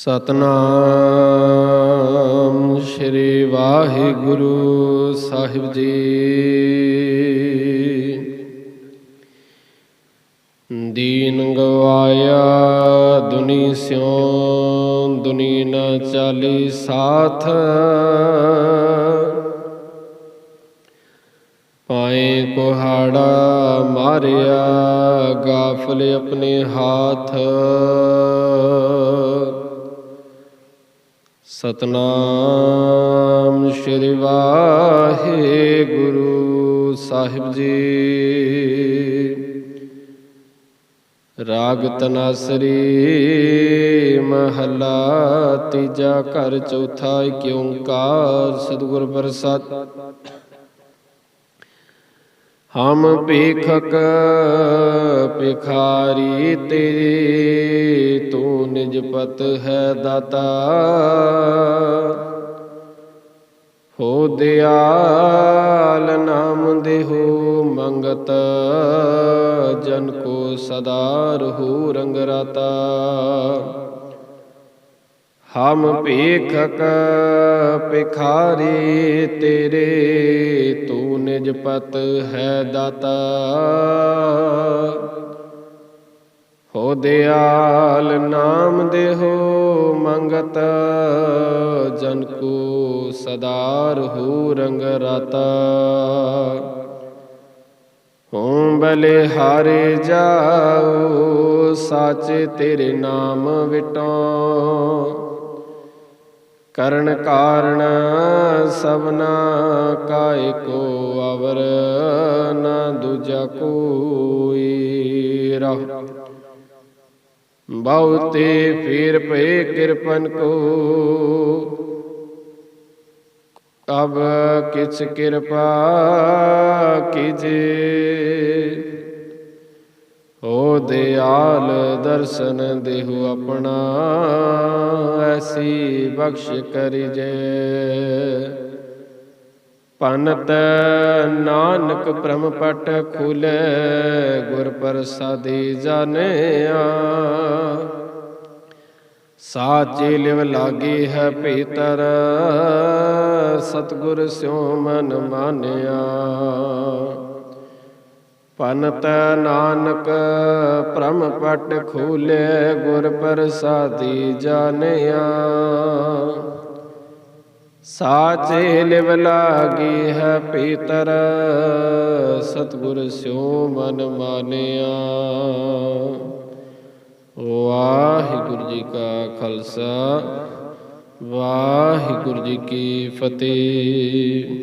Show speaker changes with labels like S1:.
S1: ਸਤਨਾਮ ਸ੍ਰੀ ਵਾਹਿਗੁਰੂ ਸਾਹਿਬ ਜੀ। ਦੀਨ ਗਵਾਇਆ ਦੁਨੀ ਸਿਉ, ਦੁਨੀ ਨ ਚਾਲੀ ਸਾਥ। ਪਾਏ ਕੁਹਾੜਾ ਮਾਰਿਆ, ਗਾਫਲ ਆਪਣੇ ਹਾਥ। ਸਤਨਾਮ ਸ੍ਰੀ ਵਾਹਿਗੁਰੂ ਸਾਹਿਬ ਜੀ। ਰਾਗ ਤਨਾਸਰੀ ਮਹਲਾ ਤੀਜਾ ਘਰ ਚੌਥਾ ਏਕ ਓੰਕਾਰ ਸਤਿਗੁਰ ਪ੍ਰਸਾਦ। ਹਮ ਭੀਖਕ ਭਿਖਾਰੀ ਤੇਰੀ ਤੂੰ ਨਿਜ ਪਤ ਹੈ ਦਾਤਾ। ਹੋ ਦਿਆਲ ਨਾਮ ਦੇਹੋ ਮੰਗਤ ਜਨ ਕੋ ਸਦਾ ਰਹੂ ਰੰਗ ਰਾਤਾ। ਹਮ ਭੀਖਕ ਭਿਖਾਰੀ ਤੇਰੇ ਤੂੰ ਨਿਜ ਪਤ ਹੈ ਦਾਤਾ। ਹੋ ਦਿਆਲ ਨਾਮ ਦੇਹੋ ਮੰਗਤ, ਜਨ ਕੋ ਸਦਾ ਰਹੂ ਰੰਗ ਰਾਤਾ। ਹੂੰ ਬਲੇ ਹਾਰੇ ਜਾਓ, ਸਾਚੇ ਤੇਰੇ ਨਾਮ ਵਿਟੋ। ਕਰਨ ਕਾਰਣ ਸਭਨਾ ਕਾਇ ਕੋ ਅਵਰ, ਨਾ ਦੂਜਾ ਕੋਈ ਰਹ। ਬਹੁਤੇ ਫੇਰ ਪਏ ਕਿਰਪਨ ਕੋ। ਅਬ ਕਿਛ ਕਿਰਪਾ ਕੀਜੇ। ਹੋ ਦਿਆਲ ਦਰਸ਼ਨ ਦੇਹੁ ਆਪਣਾ, ਐਸੀ ਬਖਸ਼ ਕਰਿਜੇ। ਪਨਤ ਨਾਨਕ ਬ੍ਰਹਮ ਪਟ ਖੁਲੇ ਗੁਰ ਪ੍ਰਸਾਦੀ ਜਾਣਿਆ। ਸਾਚੇ ਲਿਵ ਲਾਗੀ ਹੈ ਭੀਤਰ, ਸਤਗੁਰ ਸਿਉ ਮਨ ਮਾਨਿਆ। ਪਨਤ ਨਾਨਕ ਪ੍ਰਮ ਪਟ ਖੂਲੇ ਗੁਰ ਪ੍ਰਸਾਦੀ ਜਾਣਿਆ। ਸਾਚੇ ਲਿਵ ਲਾਗੀ ਹੈ ਪੀਤਰ, ਸਤਗੁਰ ਸਿਉ ਮਨ ਮਾਨਿਆ। ਵਾਹਿਗੁਰੂ ਜੀ ਕਾ ਖਾਲਸਾ, ਵਾਹਿਗੁਰੂ ਜੀ ਕੀ ਫਤਿਹ।